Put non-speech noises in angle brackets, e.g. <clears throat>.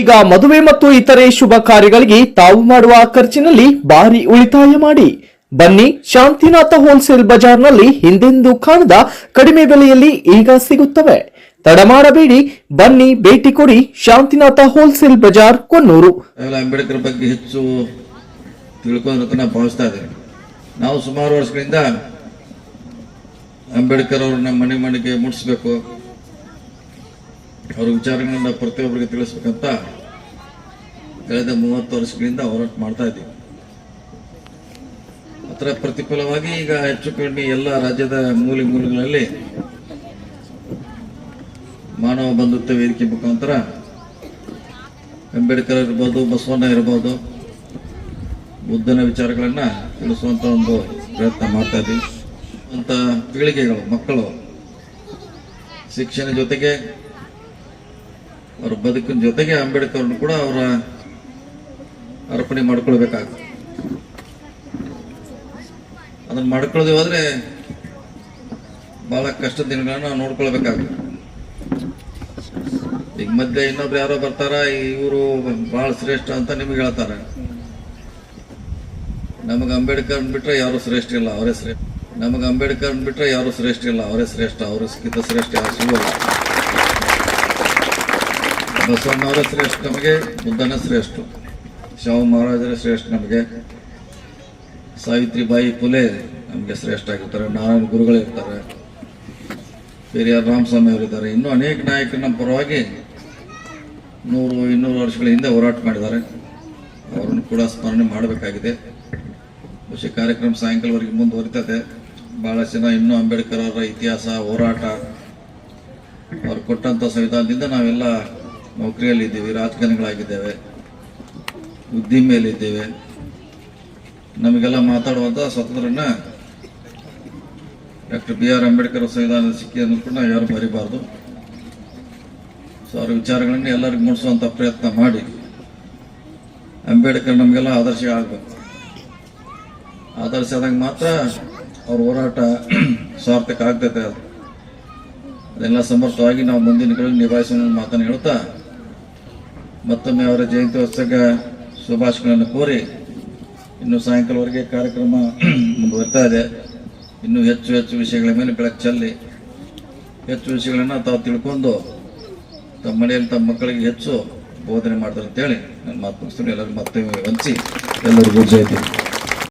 ಈಗ ಮದುವೆ ಮತ್ತು ಇತರೆ ಶುಭ ಕಾರ್ಯಗಳಿಗೆ ತಾವು ಮಾಡುವ ಖರ್ಚಿನಲ್ಲಿ ಭಾರಿ ಉಳಿತಾಯ ಮಾಡಿ. ಬನ್ನಿ ಶಾಂತಿನಾಥ ಹೋಲ್ಸೇಲ್ ಬಜಾರ್ನಲ್ಲಿ ಹಿಂದೆಂದೂ ಕಾಣದ ಕಡಿಮೆ ಬೆಲೆಯಲ್ಲಿ ಈಗ ಸಿಗುತ್ತವೆ. ತಡ ಮಾಡಬೇಡಿ, ಬನ್ನಿ ಭೇಟಿ ಕೊಡಿ ಶಾಂತಿನಾಥ ಹೋಲ್ಸೇಲ್ ಬಜಾರ್ ಕೊನ್ನೂರು. ಅಂಬೇಡ್ಕರ್ ಬಗ್ಗೆ ಹೆಚ್ಚು ತಿಳ್ಕೊಂಡ್ರೆ ನಾವು ಸುಮಾರು ವರ್ಷಗಳಿಂದ ಅಂಬೇಡ್ಕರ್ ಅವ್ರನ್ನ ಮನೆ ಮನೆಗೆ ಮುಟ್ಟಿಸ್ಬೇಕು. ಅವ್ರ ವಿಚಾರಗಳನ್ನ ಪ್ರತಿಯೊಬ್ಬರಿಗೆ ತಿಳಿಸ್ಬೇಕಂತ ಕಳೆದ ಮೂವತ್ತು ವರ್ಷಗಳಿಂದ ಹೋರಾಟ ಮಾಡ್ತಾ ಇದ್ದೀವಿ. ಅದರ ಪ್ರತಿಫಲವಾಗಿ ಈಗ ಹೆಚ್ಚು ಕಡಿಮೆ ಎಲ್ಲ ರಾಜ್ಯದ ಮೂಲೆ ಮೂಲೆಗಳಲ್ಲಿ ಮಾನವ ಬಂಧುತ್ವ ವೇದಿಕೆ ಮುಖಾಂತರ ಅಂಬೇಡ್ಕರ್ ಇರ್ಬೋದು, ಬಸವಣ್ಣ ಇರ್ಬೋದು, ಬುದ್ಧನ ವಿಚಾರಗಳನ್ನ ತಿಳಿಸುವಂಥ ಒಂದು ಪ್ರಯತ್ನ ಮಾಡ್ತಾ ಇದ್ದೀವಿ. ಅಂತ ಪೀಳಿಗೆಗಳು, ಮಕ್ಕಳು, ಶಿಕ್ಷಣ ಜೊತೆಗೆ ಅವರ ಬದುಕಿನ ಜೊತೆಗೆ ಅಂಬೇಡ್ಕರ್ನ ಕೂಡ ಅವರ ಅರ್ಪಣೆ ಮಾಡ್ಕೊಳ್ಬೇಕಾಗುತ್ತೆ. ಅದನ್ನ ಮಾಡ್ಕೊಳ್ಳೋದು ಹೋದ್ರೆ ಬಹಳ ಕಷ್ಟದ ದಿನಗಳನ್ನ ನಾವು ನೋಡ್ಕೊಳ್ಬೇಕಾಗುತ್ತೆ. ಈಗ ಮಧ್ಯೆ ಇನ್ನೊಬ್ರು ಯಾರೋ ಬರ್ತಾರ ಇವರು ಬಹಳ ಶ್ರೇಷ್ಠ ಅಂತ ನಿಮಗೆ ಹೇಳ್ತಾರೆ. ನಮಗೆ ಅಂಬೇಡ್ಕರ್ ಬಿಟ್ರೆ ಯಾರು ಶ್ರೇಷ್ಠ ಇಲ್ಲ, ಅವರೇ ಶ್ರೇಷ್ಠ. ನಮಗೆ ಅಂಬೇಡ್ಕರ್ ಬಿಟ್ರೆ ಯಾರು ಶ್ರೇಷ್ಠ ಇಲ್ಲ, ಅವರೇ ಶ್ರೇಷ್ಠ ಅವ್ರಿಗಿಂತ ಶ್ರೇಷ್ಠ, ಯಾರು ಸಿಗೋಲ್ಲ. ಬಸವಣ್ಣವರೇ ಶ್ರೇಷ್ಠ ನಮಗೆ, ಬುದ್ಧನ ಶ್ರೇಷ್ಠ. ಶಿವ ಮಹಾರಾಜರ ಶ್ರೇಷ್ಠ ನಮಗೆ. ಸಾವಿತ್ರಿಬಾಯಿ ಫುಲೆ ನಮಗೆ ಶ್ರೇಷ್ಠ ಆಗಿರ್ತಾರೆ, ನಾರಾಯಣ ಗುರುಗಳಿರ್ತಾರೆ ಪೆರಿಯಾರ್ ರಾಮಸ್ವಾಮಿ ಅವರಿದ್ದಾರೆ. ಇನ್ನೂ ಅನೇಕ ನಾಯಕರು ನಮ್ಮ ಪರವಾಗಿ ನೂರು, ಇನ್ನೂರು ವರ್ಷಗಳ ಹಿಂದೆ ಹೋರಾಟ ಮಾಡಿದ್ದಾರೆ. ಅವರನ್ನು ಕೂಡ ಸ್ಮರಣೆ ಮಾಡಬೇಕಾಗಿದೆ. ಬಹುಶಃ ಕಾರ್ಯಕ್ರಮ ಸಾಯಂಕಾಲವರೆಗೆ ಮುಂದುವರಿತದೆ. ಬಹಳ ಜನ ಇನ್ನೂ ಅಂಬೇಡ್ಕರ್ ಅವರ ಇತಿಹಾಸ, ಹೋರಾಟ, ಅವ್ರು ಕೊಟ್ಟಂಥ ಸಂವಿಧಾನದಿಂದ ನಾವೆಲ್ಲ ನೌಕರಿಯಲ್ಲಿದ್ದೀವಿ, ರಾಜಕಾರಣಿಗಳಾಗಿದ್ದೇವೆ, ಉದ್ದಿಮೆಯಲ್ಲಿದ್ದೇವೆ. ನಮಗೆಲ್ಲ ಮಾತಾಡುವಂಥ ಸ್ವತಂತ್ರನ ಡಾಕ್ಟರ್ ಬಿ ಆರ್ ಅಂಬೇಡ್ಕರ್ ಸಂವಿಧಾನದ ಸಿಕ್ಕಿಯನ್ನು ಕೂಡ ಯಾರು ಮರಿಬಾರ್ದು. ಸೊ ಅವ್ರ ವಿಚಾರಗಳನ್ನು ಎಲ್ಲರಿಗೂ ಮೂಡಿಸುವಂತ ಪ್ರಯತ್ನ ಮಾಡಿ ಅಂಬೇಡ್ಕರ್ ನಮಗೆಲ್ಲ ಆದರ್ಶ ಆಗಬೇಕು. ಆದರ್ಶ ಆದಾಗ ಮಾತ್ರ ಅವ್ರ ಹೋರಾಟ <clears throat> ಸಾರ್ಥಕ ಆಗ್ತೈತೆ. ಅದು ಅದೆಲ್ಲ ಸಮರ್ಥವಾಗಿ ನಾವು ಮುಂದಿನ ಅನ್ನೋ ಮಾತನ್ನು ಹೇಳ್ತಾ ಮತ್ತೊಮ್ಮೆ ಅವರ ಜಯಂತ್ಯೋತ್ಸವ ಶುಭಾಶಯಗಳನ್ನು ಕೋರಿ ಇನ್ನು ಸಾಯಂಕಾಲವರೆಗೆ ಕಾರ್ಯಕ್ರಮ <clears throat> ಮುಂದುವರಿತಾ ಇದೆ. ಇನ್ನೂ ಹೆಚ್ಚು ಹೆಚ್ಚು ವಿಷಯಗಳ ಮೇಲೆ ಬೆಳಕು ಚೆಲ್ಲಿ. ಹೆಚ್ಚು ವಿಷಯಗಳನ್ನು ತಾವು ತಿಳ್ಕೊಂಡು ತಮ್ಮ ಮನೆಯಲ್ಲಿ ತಮ್ಮ ಮಕ್ಕಳಿಗೆ ಹೆಚ್ಚು ಬೋಧನೆ ಮಾಡ್ತಾರೆ ಅಂತೇಳಿ ನನ್ನ ಮಾತು ಮುಗಿಸ್ತೀನಿ. ಎಲ್ಲರಿಗೂ ಮತ್ತೆ ಹಂಚಿ ಎಲ್ಲರಿಗೂ ಜಯಂತಿ